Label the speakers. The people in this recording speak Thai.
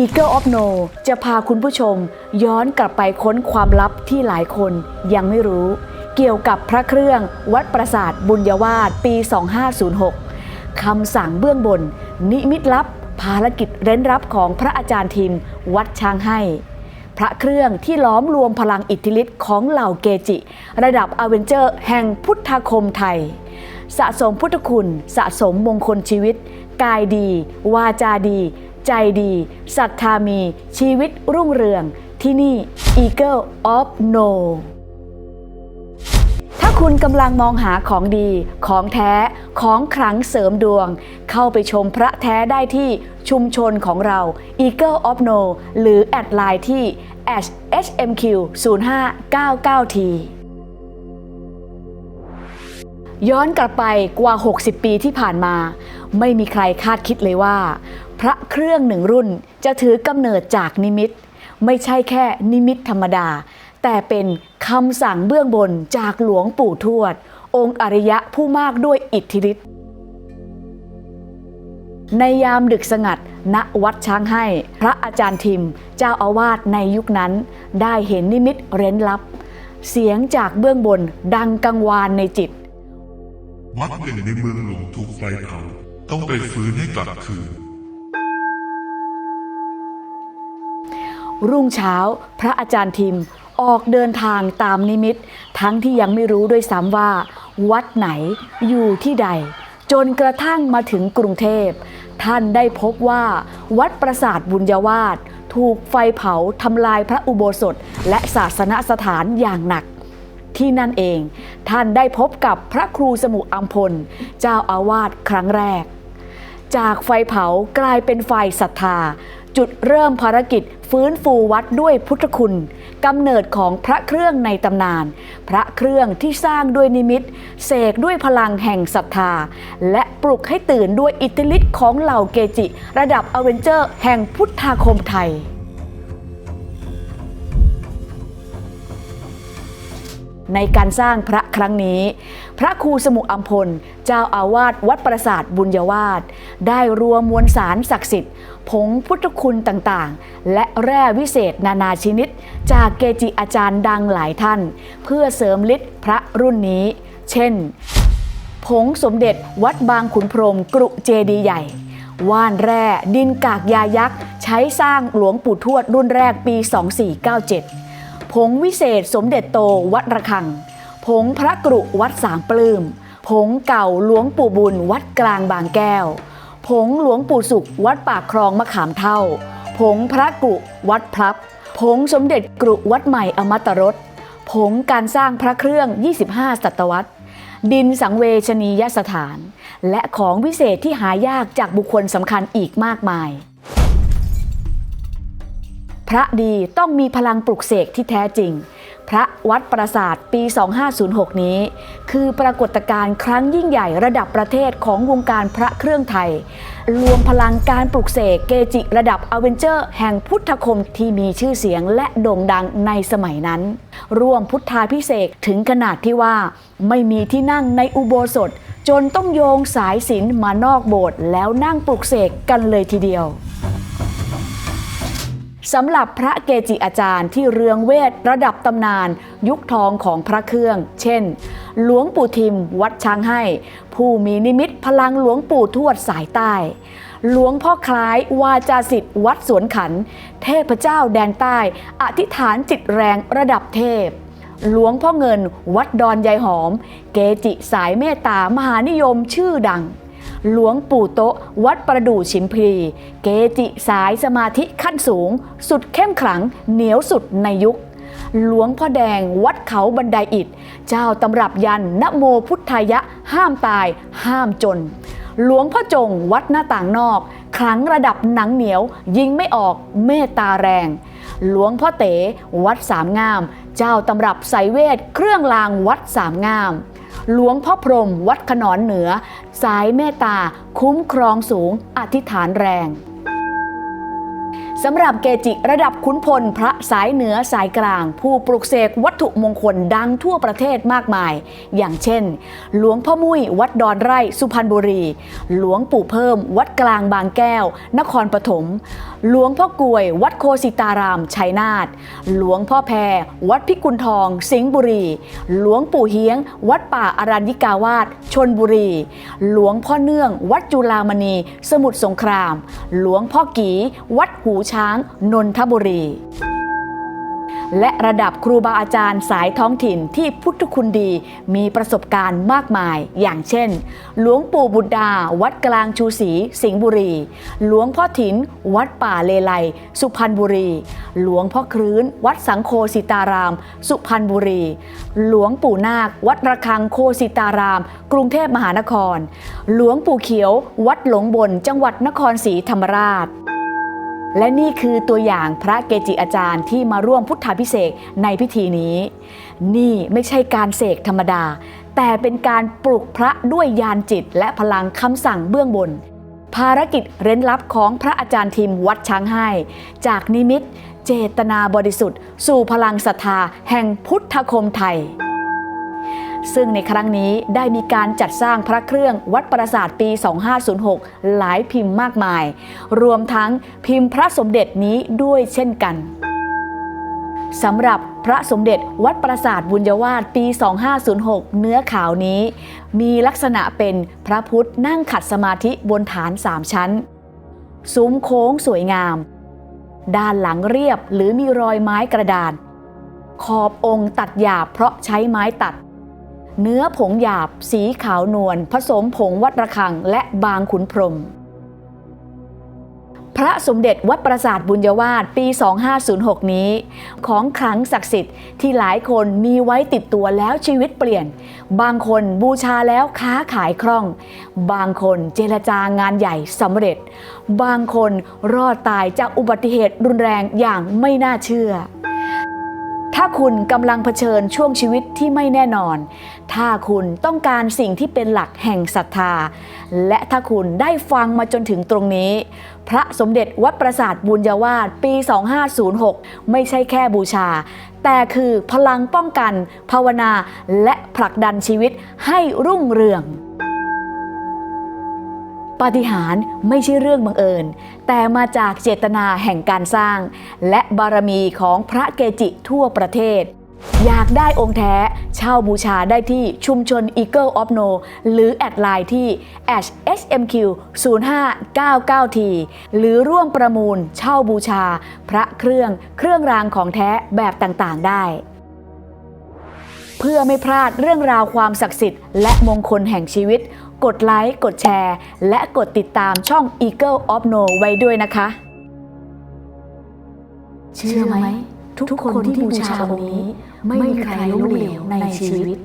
Speaker 1: Eagle of No จะพาคุณผู้ชมย้อนกลับไปค้นความลับที่หลายคนยังไม่รู้ เกี่ยวกับพระเครื่องวัดประสาทบุญยวาสปี 2506 คำสั่งเบื้องบน นิมิตลับ ภารกิจเร้นรับของพระอาจารย์ทิม วัดช้างให้ พระเครื่องที่ล้อมรวมพลังอิทธิฤทธิ์ของเหล่าเกจิ ระดับอเวนเจอร์แห่งพุทธคมไทย สะสมพุทธคุณ สะสมมงคลชีวิต กายดี วาจาดี ใจดีศรัทธามี ชีวิตรุ่งเรือง ที่นี่ Eagle of No ถ้าคุณกำลังมองหาของดี ของแท้ ของขลังเสริมดวง เข้าไปชมพระแท้ได้ที่ชุมชนของเรา Eagle of No หรือแอดไลน์ที่ @hmq 0599t ย้อนกลับไปกว่า 60 ปีที่ผ่านมา ไม่มีใครคาดคิดเลยว่า พระเครื่องหนึ่งรุ่นจะถือกำเนิดจากนิมิต ไม่ใช่แค่นิมิตธรรมดา แต่เป็นคำสั่งเบื้องบนจากหลวงปู่ทวด องค์อริยะผู้มากด้วยอิทธิฤทธิ์ในยามดึกสงัด ณ วัดช้างให้ พระอาจารย์ทิม เจ้าอาวาสในยุคนั้น ได้เห็นนิมิตเร้นลับ เสียงจากเบื้องบนดังกังวานในจิต
Speaker 2: วัดหนึ่งในเมืองหลวงถูกไฟเผาต้องไปฟื้นให้กลับคืน
Speaker 1: รุ่งเช้า พระอาจารย์ทิมออกเดินทางตามนิมิต ทั้งที่ยังไม่รู้ด้วยซ้ำว่า วัดไหนอยู่ที่ใด จนกระทั่งมาถึงกรุงเทพ ท่านได้พบว่าวัดประสาทบุญยวาสถูกไฟเผาทำลายพระอุโบสถ และศาสนสถานอย่างหนัก ที่นั่นเองท่านได้พบกับพระครูสมุอัมพล เจ้าอาวาสครั้งแรก จากไฟเผากลายเป็นไฟศรัทธา จุดเริ่มภารกิจฟื้นฟูวัดด้วยพุทธคุณกำเนิดของพระเครื่องในตำนาน พระเครื่องที่สร้างด้วยนิมิตเสกด้วยพลังแห่งศรัทธา และปลุกให้ตื่นด้วยอิทธิฤทธิ์ของเหล่าเกจิ ระดับอเวนเจอร์ แห่งพุทธาคมไทย ในการสร้างพระครั้งนี้ พระครูสมุอัมพล เจ้าอาวาสวัดประสาทบุญยวาสได้รวมมวลสารศักดิ์สิทธิ์ ผงพุทธคุณต่างๆ และแร่วิเศษนานาชนิด จากเกจิอาจารย์ดังหลายท่าน เพื่อเสริมฤทธิ์พระรุ่นนี้ เช่น ผงสมเด็จวัดบางขุนพรหมกรุเจดีย์ใหญ่ว่านแร่ดินกากยายักษ์ ใช้สร้างหลวงปู่ทวดรุ่นแรกปี 2497 ผงวิเศษสมเด็จโตวัดระฆัง ผงพระกรุวัดสามปลื้ม ผงเก่าหลวงปู่บุญวัดกลางบางแก้ว ผงหลวงปู่สุขวัดปากคลองมะขามเท่า ผงพระกรุวัดพลับ ผงสมเด็จกรุวัดใหม่อมตะรสผงการสร้างพระเครื่อง 25 ศตวรรษ ดินสังเวชนียสถาน และของวิเศษที่หายากจากบุคคลสำคัญอีกมากมาย พระดีต้องมีพลังปลุกเสกที่แท้จริง พระวัดประสาทปี 2506 นี้ คือปรากฏการณ์ครั้งยิ่งใหญ่ระดับประเทศของวงการพระเครื่องไทย รวมพลังการปลุกเสกเกจิระดับอเวนเจอร์ แห่งพุทธคมที่มีชื่อเสียงและโด่งดังในสมัยนั้น ร่วมพุทธาพิเศษถึงขนาดที่ว่า ไม่มีที่นั่งในอุโบสถ จนต้องโยงสายสิญจนมานอกโบสถ์แล้วนั่งปลุกเสกกันเลยทีเดียว สำหรับพระเกจิอาจารย์ที่เรืองเวทระดับตำนาน ยุคทองของพระเครื่อง เช่น หลวงปู่ทิมวัดช้างให้ ผู้มีนิมิตพลังหลวงปู่ทวดสายใต้ หลวงพ่อคล้ายวาจาสิทธิ์วัดสวนขัน เทพเจ้าแดนใต้ อธิษฐานจิตแรงระดับเทพ หลวงพ่อเงินวัดดอนยายหอม เกจิสายเมตตามหานิยมชื่อดัง หลวงปู่โตะวัดประดู่ชิมพลีเกจิสายสมาธิขั้นสูง สุดเข้มขลังเหนียวสุดในยุค หลวงพ่อแดงวัดเขาบันไดอิฐเจ้าตำรับยันนโมพุทธายะ ห้ามตาย ห้ามจน หลวงพ่อจงวัดหน้าต่างนอกขลังระดับหนังเหนียว ยิงไม่ออกเมตตาแรง หลวงพ่อเต๋วัดสามงาม เจ้าตำรับไสยเวทเครื่องรางวัดสามงาม หลวงพ่อพรมวัดขนอนเหนือ สายเมตตา คุ้มครองสูง อธิษฐานแรงสำหรับเกจิระดับขุนพลพระสายเหนือสายกลาง ผู้ปลุกเสกวัตถุมงคลดังทั่วประเทศมากมาย อย่างเช่น หลวงพ่อมุ้ยวัดดอนไร่สุพรรณบุรี หลวงปู่เพิ่มวัดกลางบางแก้ว นครปฐม หลวงพ่อกวยวัดโคสิตารามชัยนาทหลวงพ่อแพร วัดพิกุลทอง สิงห์บุรี หลวงปู่เฮียง วัดป่าอารัญญิกาวาสชนบุรี หลวงพ่อเนื่อง วัดจุฬามณี สมุทรสงคราม หลวงพ่อกี วัดหูช้าง นนทบุรี และระดับครูบาอาจารย์สายท้องถิ่นที่พุทธคุณดี มีประสบการณ์มากมาย อย่างเช่น หลวงปู่บุตรดา วัดกลางชูศรีสิงห์บุรี หลวงพ่อถิน วัดป่าเลไลสุพรรณบุรี หลวงพ่อครื้น วัดสังโคสิตาราม สุพรรณบุรี หลวงปู่นาค วัดระฆังโคสิตาราม กรุงเทพมหานคร หลวงปู่เขียว วัดหลงบนจังหวัดนครศรีธรรมราช และนี่คือตัวอย่างพระเกจิอาจารย์ที่มาร่วมพุทธาพิเศษในพิธีนี้ นี่ไม่ใช่การเสกธรรมดา แต่เป็นการปลุกพระด้วยยานจิต และพลังคำสั่งเบื้องบน ภารกิจเร้นลับของพระอาจารย์ทิมวัดช้างให้ จากนิมิต เจตนาบริสุทธิ์ สู่พลังศรัทธาแห่งพุทธคมไทย ซึ่งในครั้งนี้ได้มีการจัดสร้างพระเครื่องวัดปราสาทปี 2506 หลายพิมพ์มากมาย รวมทั้งพิมพ์พระสมเด็จนี้ด้วยเช่นกันสำหรับพระสมเด็จวัดปราสาทบุญยวาสปี 2506 เนื้อขาวนี้ มีลักษณะเป็นพระพุทธนั่งขัดสมาธิบนฐานสามชั้น ซุ้มโค้งสวยงาม ด้านหลังเรียบหรือมีรอยไม้กระดาน ขอบองค์ตัดหยาบเพราะใช้ไม้ตัด เนื้อผงหยาบ สีขาวนวลผสมผงวัดระฆังและบางขุนพรหมพระสมเด็จวัดปราสาทบุญยวาสปี 2506 นี้ ของขลังศักดิ์สิทธิ์ที่หลายคนมีไว้ติดตัวแล้วชีวิตเปลี่ยน บางคนบูชาแล้วค้าขายคล่อง บางคนเจรจางานใหญ่สำเร็จ บางคนรอดตายจากอุบัติเหตุรุนแรงอย่างไม่น่าเชื่อ ถ้าคุณกำลังเผชิญช่วงชีวิตที่ไม่แน่นอน ถ้าคุณต้องการสิ่งที่เป็นหลักแห่งศรัทธา และถ้าคุณได้ฟังมาจนถึงตรงนี้ พระสมเด็จวัดปราสาทบุญยวาสปี 2506 ไม่ใช่แค่บูชา แต่คือพลังป้องกัน ภาวนา และผลักดันชีวิตให้รุ่งเรือง ปาฏิหาริย์ไม่ใช่เรื่องบังเอิญ แต่มาจากเจตนาแห่งการสร้าง และบารมีของพระเกจิทั่วประเทศ อยากได้องค์แท้ เช่าบูชาได้ที่ชุมชน Eagle of No หรือแอดไลน์ที่ @hmq 0599t หรือร่วมประมูลเช่าบูชา พระเครื่องเครื่องรางของแท้แบบต่างๆได้เพื่อไม่พลาดเรื่องราวความศักดิ์สิทธิ์และมงคลแห่งชีวิต กดไลค์กดแชร์ และกดติดตามช่อง Eagle of No ไว้ด้วยนะคะ เชื่อไหม ทุกคนที่บูชาองค์นี้ ไม่มีใครล้มเหลวในชีวิต